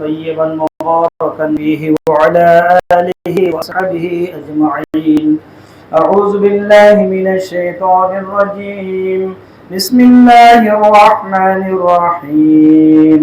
طيبا مباركا فيه وعلى آله وصحبه أجمعين. أعوذ بالله من الشيطان الرجيم. بسم الله الرحمن الرحيم.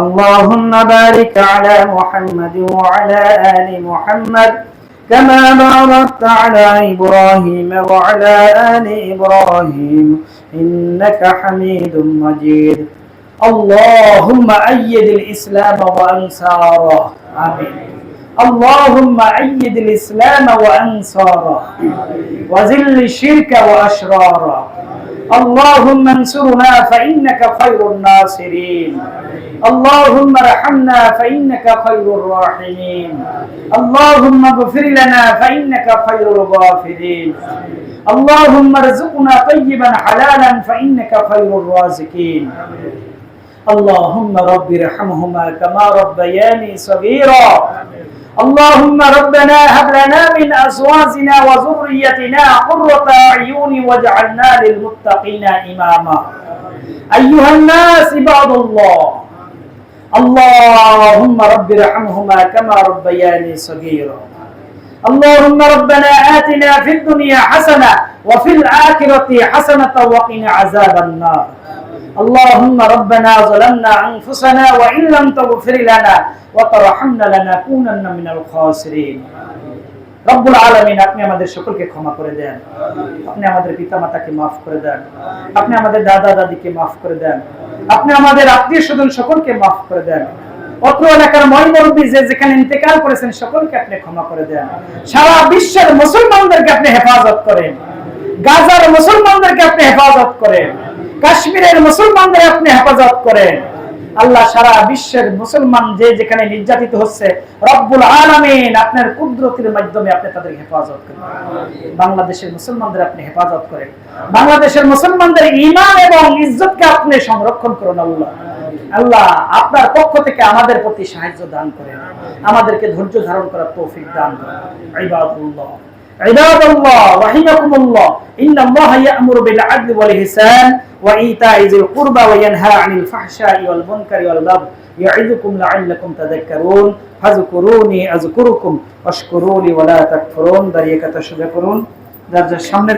اللهم بارك على محمد وعلى آل محمد كما باركت على إبراهيم وعلى آل إبراهيم إنك حميد مجيد. اللهم أيد الإسلام وأنصاره. آمين. اللهم أيد الإسلام وأنصاره. وذل الشرك وأشراره. اللهم انصرنا فإنك خير الناصرين اللهم ارحمنا فإنك خير الراحمين اللهم اغفر لنا فإنك خير الغافرين اللهم ارزقنا طيبا حلالا فإنك خير الرازقين اللهم رب ارحمهما كما ربياني صغيرا اللهم ربنا هب لنا من أزواجنا وذريتنا قرة أعين واجعلنا للمتقين إماما. أيها الناس عباد الله اللهم رب ارحمهما كما ربياني صغيرا. اللهم ربنا آتنا في الدنيا حسنة وفي الآخرة حسنة وقنا عذاب النار اللهم ربنا ظلمنا أنفسنا وإن لم تغفر لنا وترحمنا لنكونن من الخاسرين রব্বুল আলমিন আপনি আমাদের সকলকে ক্ষমা করে দেন আপনি আমাদের পিতা মাতাকে মাফ করে দেন আপনি আমাদের দাদা দাদিকে মাফ করে দেন আপনি আমাদের আত্মীয় স্বজন সকলকে মাফ করে দেন অত্র এলাকার ময়মরব্বী যে যেখানে ইন্তেকাল করেছেন সকলকে আপনি ক্ষমা করে দেন। সারা বিশ্বের মুসলমানদেরকে আপনি হেফাজত করেন। গাজার মুসলমানদেরকে আপনি হেফাজত করেন। কাশ্মীরের মুসলমানদের আপনি হেফাজত করেন। আল্লাহ সারা বিশ্বের মুসলমান যে যেখানে নির্যাতিত হচ্ছে, রব্বুল আলামিন আপনার কুদরতের মাধ্যমে আপনি তাদের হেফাজত করেন। বাংলাদেশের মুসলমানদের আপনি হেফাজত করেন। বাংলাদেশের মুসলমানদের ইমান এবং ইজ্জতকে আপনি সংরক্ষণ করুন আল্লাহ। আল্লাহ আপনার পক্ষ থেকে আমাদের প্রতি সাহায্য দান করেন আমাদেরকে ধৈর্য ধারণ করার তৌফিক দান করেন ইবাদুল্লাহ عباد الله رحمكم الله إن الله يأمر بالعدل والإحسان وإيتاء ذي القربى وينهى عن الفحشاء والمنكر والبغي يعظكم لعلكم تذكرون فاذكروني أذكركم واشكروا لي ولا تكفرون দাঁড়িয়ে কথা শুরু করুন যার যার সামনের